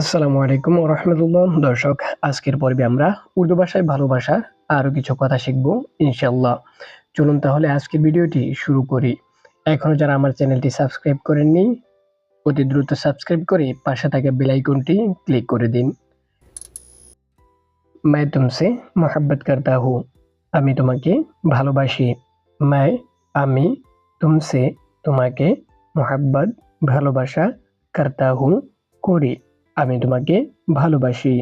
আসসালামু আলাইকুম রহমতুল্লাহ দর্শক আজকের পর্বে আমরা উর্দু ভাষায় ভালোবাসার আরও কিছু কথা শিখব ইনশাল্লাহ চলুন তাহলে আজকের ভিডিওটি শুরু করি এখনও যারা আমার চ্যানেলটি সাবস্ক্রাইব করেননি অতি দ্রুত সাবস্ক্রাইব করে পাশে থাকা বেলাইকনটি ক্লিক করে দিন মায় তুমসে मोहब्बत करता হু আমি তোমাকে ভালোবাসি মায় আমি তুমসে তোমাকে মোহাব্বত ভালোবাসা করতে হু করি আমি তোমাকে ভালোবাসি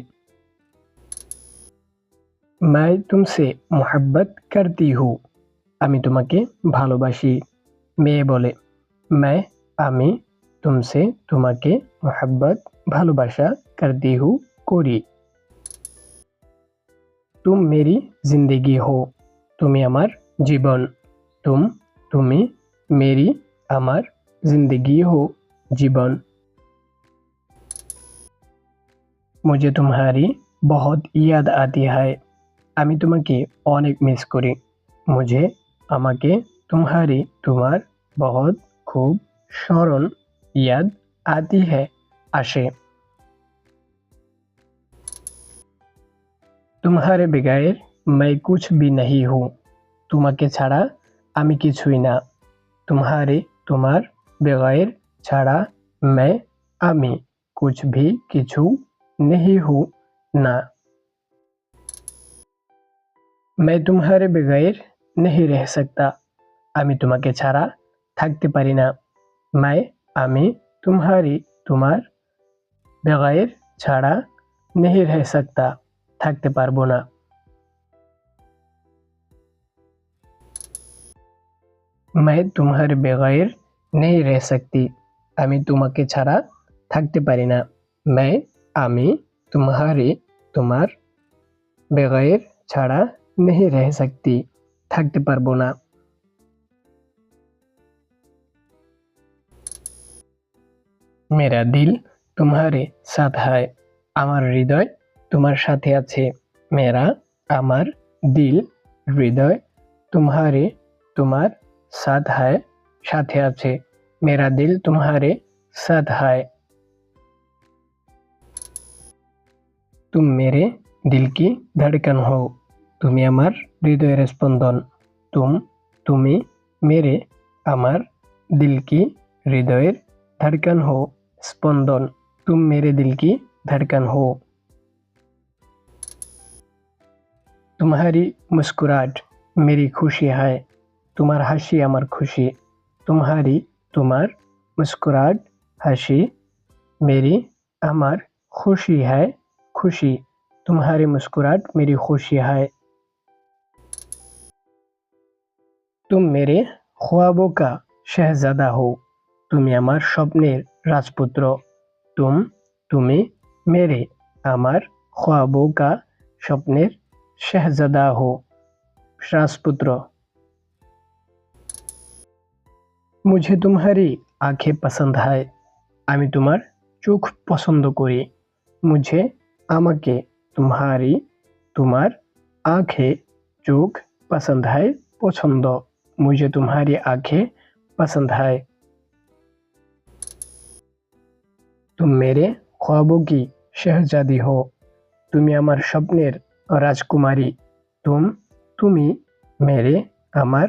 আমি तुमसे मोहब्बत करती हूं আমি তোমাকে ভালোবাসি মে বলে মই আমি तुमसे তোমাকে मोहब्बत ভালোবাসা কর দিউ করি তুমি meri जिंदगी हो তুমি আমার জীবন তুমি তুমি meri আমার जिंदगी हो জীবন मुझे तुम्हारी बहुत याद आती है अभी तुम्हें अनेक मिस करी मुझे आमा तुम्हारी तुम्हार बहुत खूब स्मरण याद आती है आशे तुम्हारे बगैर मैं कुछ भी नहीं हूँ तुम्हें छाड़ा अमी कि ना तुम्हारे तुम्हार बगैर छाड़ा मैं आमी कुछ भी किचू नहीं हूँ ना मैं तुम्हारे बगैर नहीं रह सकता আমি তোমাকে ছাড়া থাকতে পারি না মাই আমি তোমারি তোমার বেগায়ের ছাড়া নেহি রেহ সকতা থাকতে পারবো না मैं तुम्हारे बगैर नहीं रह सकती আমি তোমাকে ছাড়া থাকতে পারি না मैं আমি তোমারে তোমার বেগায়ের ছাড়া নেহে রেহে সাকতি থাকতে পারবো না মেরা দিল তোমারে সাথ হায় আমার হৃদয় তোমার সাথে আছে মেরা আমার দিল হৃদয় তোমারে তোমার সাথ হায় সাথে আছে মেরা দিল তোমারে সাথ হায় तुम मेरे दिल की धड़कन हो तुम्हें अमर हृदय स्पंदन तुम तुम्हें मेरे अमर दिल की हृदय धड़कन हो स्पंदन तुम मेरे दिल की धड़कन हो तुम्हारी मुस्कुराहट मेरी खुशी है तुम्हार हंसी अमर खुशी तुम्हारी तुम्हार मुस्कुराहट हंसी मेरी अमर खुशी है खुशी तुम्हारी मुस्कुराहट मेरी खुशी है तुम मेरे ख्वाबों का शहजादा हो তুমি আমার স্বপ্নের রাজপুত্র তুম তুমি মেরে আমার খোয়াবো কা স্বপ্নের শেহজাদা হো রাজপুত্র মুঝে তুমহারি আঁখে পছন্দ হয় আমি তোমার চোখ পছন্দ করি মুঝে आमके तुम्हारी तुम्हार आँखें चोख पसंद है पसंद मुझे तुम्हारी आँखें पसंद है तुम मेरे ख्वाबों की शहजादी हो तुम अमर स्वप्नर राजकुमारी तुम तुम्हें मेरे अमर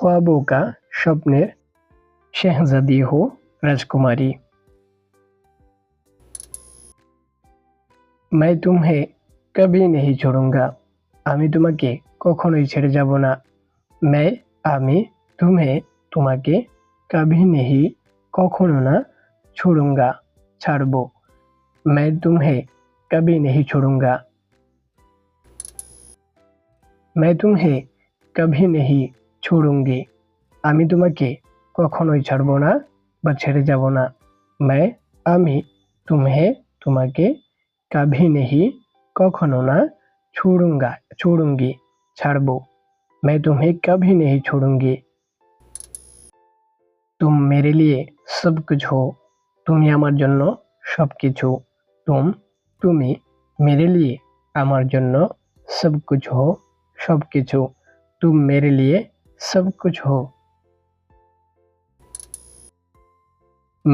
ख्वाबों का स्वप्नर शहजादी हो राजकुमारी मैं तुम्हें कभी नहीं छोड़ूंगा আমি তোমাকে কখনোই ছেড়ে যাব না मैं আমি তুমি তোমাকে কভি নেহি কখনো না छोड़ूंगा ছাড়ব मैं तुम्हें कभी नहीं छोड़ूंगा मैं তুমে कभी नहीं छोड़ूंगी আমি তোমাকে কখনোই ছাড়ব না বা ছেড়ে যাব না मैं আমি তুমে তোমাকে कभी नहीं कखनो ना छोड़ूंगा छोड़ूंगी छाड़बो मैं तुम्हें कभी नहीं छोड़ूंगी तुम मेरे लिए सब कुछ हो सब कुछ हो तुम तुम ही मेरे लिए লিয়ে जन्नो सब कुछ हो सब कुछ हो तुम मेरे लिए सब कुछ हो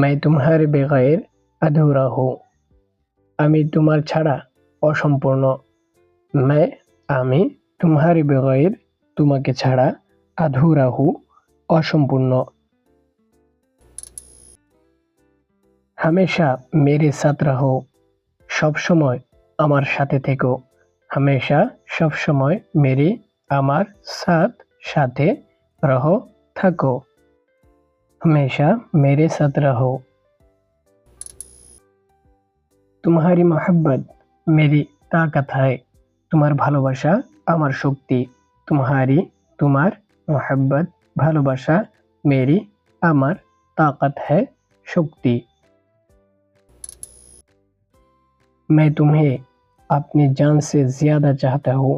मैं तुम्हारे बगैर अधूरा हूँ আমি তোমার ছাড়া অসম্পূর্ণ মে আমি তোমার বেগয়ের তোমাকে ছাড়া আধুরাহু অসম্পূর্ণ হামেশা মেরে সাথ রাহো সবসময় আমার সাথে থেকো হামেশা সবসময় মেরে আমার সাথ সাথে রহ থাকো হামেশা মেরে সাথ রাহো তোমাহারি মোহাব্বত মেরি তাকাত হয় তোমার ভালোবাসা আমার শক্তি তোমাহারি তোমার মোহাব্বত ভালোবাসা মেরি আমার ताकत है शक्ति मैं तुम्हें अपनी जान से ज़्यादा चाहता हूँ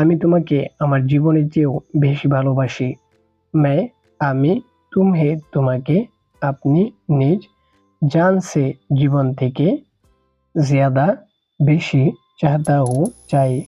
আমি তোমাকে আমার জীবনের চেয়েও বেশি ভালোবাসি मैं আমি तुम्हें তোমাকে আপনি নিজ জান সে জীবন থেকে জিয়াদা বেশি চাহদাহু চাই